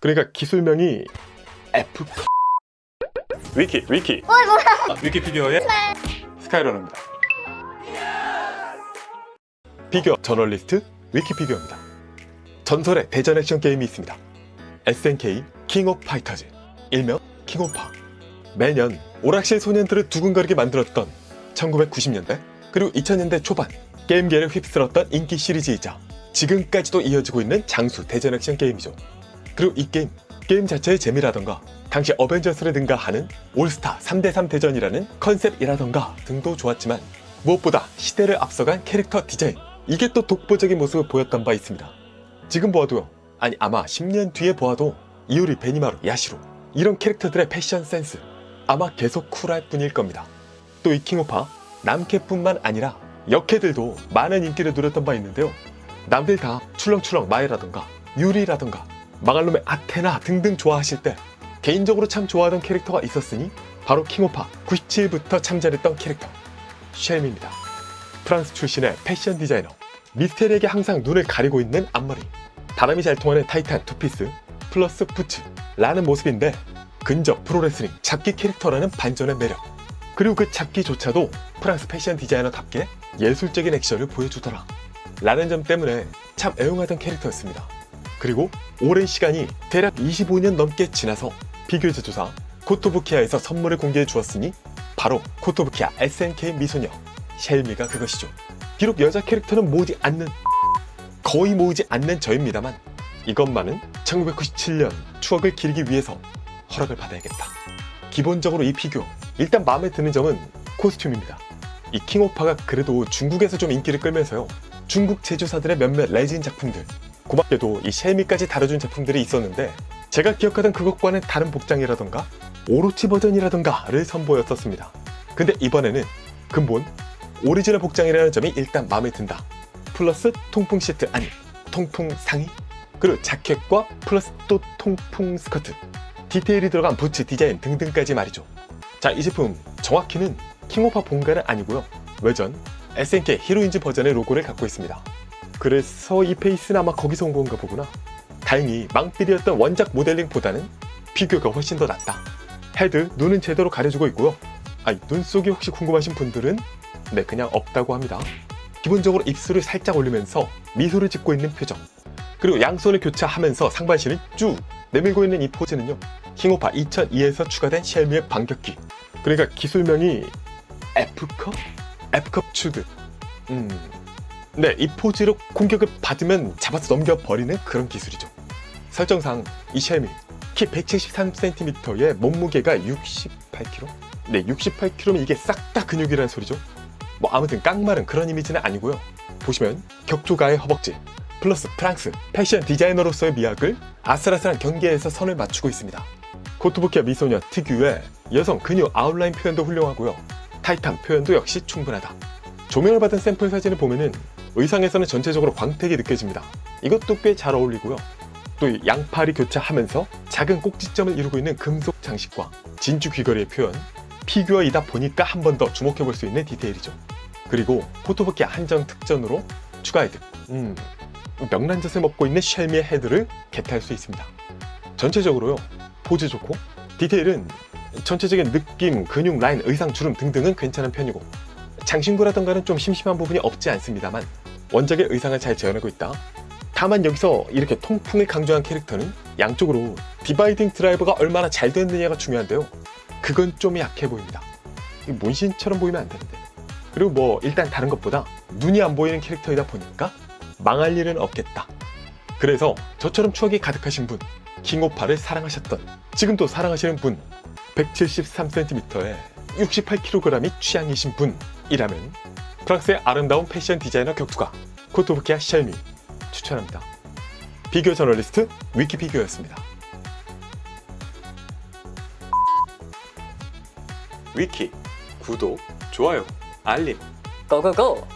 그러니까 기술명이 F 위키 위키? 아, 위키피디어의 스카이러너입니다. 피규어 저널리스트 위키피규어입니다. 전설의 대전 액션 게임이 있습니다. SNK 킹 오브 파이터즈 일명 킹오파 매년 오락실 소년들을 두근거리게 만들었던 1990년대 그리고 2000년대 초반 게임계를 휩쓸었던 인기 시리즈이자 지금까지도 이어지고 있는 장수 대전 액션 게임이죠. 그리고 이 게임 게임 자체의 재미라던가 당시 어벤져스를 능가하는 올스타 3대3 대전이라는 컨셉이라던가 등도 좋았지만 무엇보다 시대를 앞서간 캐릭터 디자인 이게 또 독보적인 모습을 보였던 바 있습니다. 지금 보아도요 아니 아마 10년 뒤에 보아도 이오리 베니마루 야시로 이런 캐릭터들의 패션 센스 아마 계속 쿨할 뿐일 겁니다. 또 이 킹오파 남캐뿐만 아니라 역캐들도 많은 인기를 누렸던 바 있는데요. 남들 다 출렁출렁 마에라던가 유리라던가 망할놈의 아테나 등등 좋아하실 때 개인적으로 참 좋아하던 캐릭터가 있었으니 바로 킹오파 97부터 참전했던 캐릭터 쉘미입니다. 프랑스 출신의 패션 디자이너 미스테리에게 항상 눈을 가리고 있는 앞머리 바람이 잘 통하는 타이탄 투피스 플러스 부츠라는 모습인데 근접 프로레슬링 잡기 캐릭터라는 반전의 매력 그리고 그 잡기조차도 프랑스 패션 디자이너답게 예술적인 액션을 보여주더라 라는 점 때문에 참 애용하던 캐릭터였습니다. 그리고 오랜 시간이 대략 25년 넘게 지나서 피규어 제조사 코토부키아에서 선물을 공개해 주었으니 바로 코토부키아 SNK 미소녀 쉘미가 그것이죠. 비록 여자 캐릭터는 모으지 않는 거의 모으지 않는 저입니다만 이것만은 1997년 추억을 기리기 위해서 허락을 받아야겠다. 기본적으로 이 피규어 일단 마음에 드는 점은 코스튬입니다. 이 킹오파가 그래도 중국에서 좀 인기를 끌면서요. 중국 제조사들의 몇몇 레진 작품들 고맙게도 이 쉘미까지 다뤄준 제품들이 있었는데 제가 기억하던 그것과는 다른 복장이라던가 오로치 버전이라던가를 선보였었습니다. 근데 이번에는 근본 오리지널 복장이라는 점이 일단 마음에 든다. 플러스 통풍 시트 아니 통풍 상의 그리고 자켓과 플러스 또 통풍 스커트 디테일이 들어간 부츠 디자인 등등까지 말이죠. 자 이 제품 정확히는 킹오파 본가는 아니고요. 외전 SNK 히로인즈 버전의 로고를 갖고 있습니다. 그래서 이 페이스는 아마 거기서 온 건가 보구나. 다행히 망필이었던 원작 모델링보다는 피규어가 훨씬 더 낫다. 헤드, 눈은 제대로 가려주고 있고요. 아, 눈 속이 혹시 궁금하신 분들은 네, 그냥 없다고 합니다. 기본적으로 입술을 살짝 올리면서 미소를 짓고 있는 표정. 그리고 양손을 교차하면서 상반신을 쭉 내밀고 있는 이 포즈는요. 킹오파 2002에서 추가된 쉘미의 반격기. 그러니까 기술명이 F컵? F컵 추드. 음. 네, 이 포즈로 공격을 받으면 잡아서 넘겨버리는 그런 기술이죠. 설정상 이 쉘미 키 173cm에 몸무게가 68kg? 네, 68kg면 이게 싹 다 근육이라는 소리죠. 뭐 아무튼 깡마른 그런 이미지는 아니고요. 보시면 격조가의 허벅지 플러스 프랑스 패션 디자이너로서의 미학을 아슬아슬한 경계에서 선을 맞추고 있습니다. 코토부키아 미소녀 특유의 여성 근육 아웃라인 표현도 훌륭하고요. 타이탄 표현도 역시 충분하다. 조명을 받은 샘플 사진을 보면은 의상에서는 전체적으로 광택이 느껴집니다. 이것도 꽤 잘 어울리고요. 또이 양팔이 교차하면서 작은 꼭지점을 이루고 있는 금속 장식과 진주 귀걸이의 표현, 피규어이다 보니까 한 번 더 주목해 볼 수 있는 디테일이죠. 그리고 포토부키 한정 특전으로 추가 헤드, 음, 명란젓을 먹고 있는 쉘미의 헤드를 겟할 수 있습니다. 전체적으로요, 포즈 좋고, 디테일은 전체적인 느낌, 근육 라인, 의상 주름 등등은 괜찮은 편이고, 장신구라던가는 좀 심심한 부분이 없지 않습니다만, 원작의 의상을 잘 재현하고 있다. 다만 여기서 이렇게 통풍을 강조한 캐릭터는 양쪽으로 디바이딩 드라이버가 얼마나 잘 됐느냐가 중요한데요. 그건 좀 약해 보입니다. 이 문신처럼 보이면 안 되는데. 그리고 뭐 일단 다른 것보다 눈이 안 보이는 캐릭터이다 보니까 망할 일은 없겠다. 그래서 저처럼 추억이 가득하신 분, 킹오파를 사랑하셨던, 지금도 사랑하시는 분, 173cm에 68kg이 취향이신 분이라면 프랑스의 아름다운 패션 디자이너 격투가 코토부키아 쉘미 추천합니다. 비교 저널리스트 위키피규어였습니다. 위키 구독, 좋아요, 알림 고고고!